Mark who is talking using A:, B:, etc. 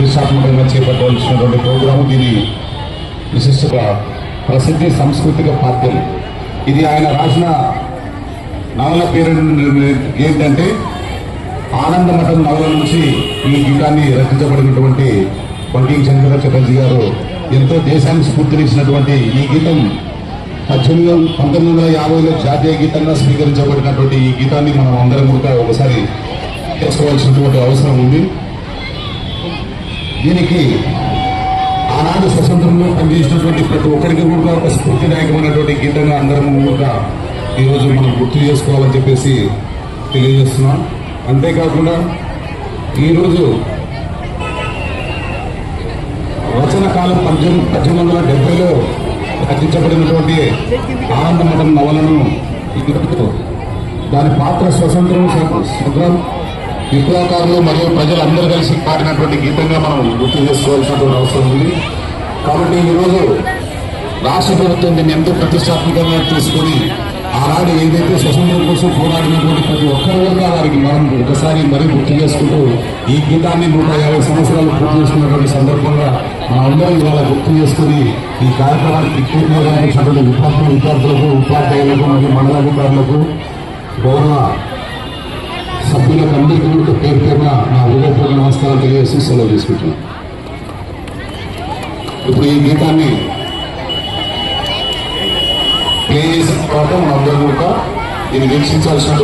A: ప్రతిష్టాత్మకంగా చేపట్టవలసినటువంటి ప్రోగ్రాము దీని విశిష్ట ప్రసిద్ధి సాంస్కృతిక పార్టీ. ఇది ఆయన రాసిన నవల పేరు ఏంటంటే ఆనందమఠం నవల నుంచి ఈ గీతాన్ని రచించబడినటువంటి బంకింగ్ చంద్ర చటర్జీ గారు ఎంతో దేశానికి స్ఫూర్తినిచ్చినటువంటి ఈ గీతం పద్దెనిమిది పంతొమ్మిది వందల యాభైలో జాతీయ గీతంగా స్వీకరించబడినటువంటి ఈ గీతాన్ని మనం అందరం కూడా ఒకసారి తెలుసుకోవాల్సినటువంటి అవసరం ఉంది. దీనికి ఆనాడు స్వతంత్రంలో పనిచేసినటువంటి ప్రతి ఒక్కరికి కూడా ఒక స్ఫూర్తిదాయకమైనటువంటి గీతంగా అందరం కూడా ఈరోజు మనం గుర్తు చేసుకోవాలని చెప్పేసి తెలియజేస్తున్నాం. అంతేకాకుండా ఈరోజు రచన కాలం పద్దెనిమిది పద్దెనిమిది వందల డెబ్బైలో రచించబడినటువంటి ఆనందమఠం నవలను దాని పాత్ర స్వతంత్రం స్వతంత్రం విప్లవకారులు మరియు ప్రజలందరూ కలిసి పాడినటువంటి గీతంగా మనం గుర్తు చేసుకోవాల్సినటువంటి అవసరం ఉంది. కాబట్టి ఈరోజు రాష్ట్ర ప్రభుత్వం దీన్ని ఎంతో ప్రతిష్టాత్మకంగా తీసుకొని ఆనాడు ఏదైతే స్వతంత్రం కోసం పోరాడినటువంటి ప్రతి ఒక్కరి వల్ల వారికి మనం ఒకసారి మరీ గుర్తు చేసుకుంటూ ఈ గీతాన్ని నూట యాభై సంవత్సరాలు పూర్తి చేసుకున్నటువంటి సందర్భంగా మనందరం ఇవాళ గుర్తు చేసుకుని ఈ కార్యక్రమానికి ఇచ్చినటువంటి విద్యార్థులు విద్యార్థులకు ఉపాధ్యాయులకు మరియు మండలాధికారులకు గౌరవ సభ్యులకు అందరికీ నమస్కారం తెలియజేసి సెలవు తీసుకుంటున్నాం. ఇప్పుడు ఈ గీతాన్ని ప్లే చేసిన తర్వాత మనందరం కూడా దీన్ని వీక్షించాల్సిన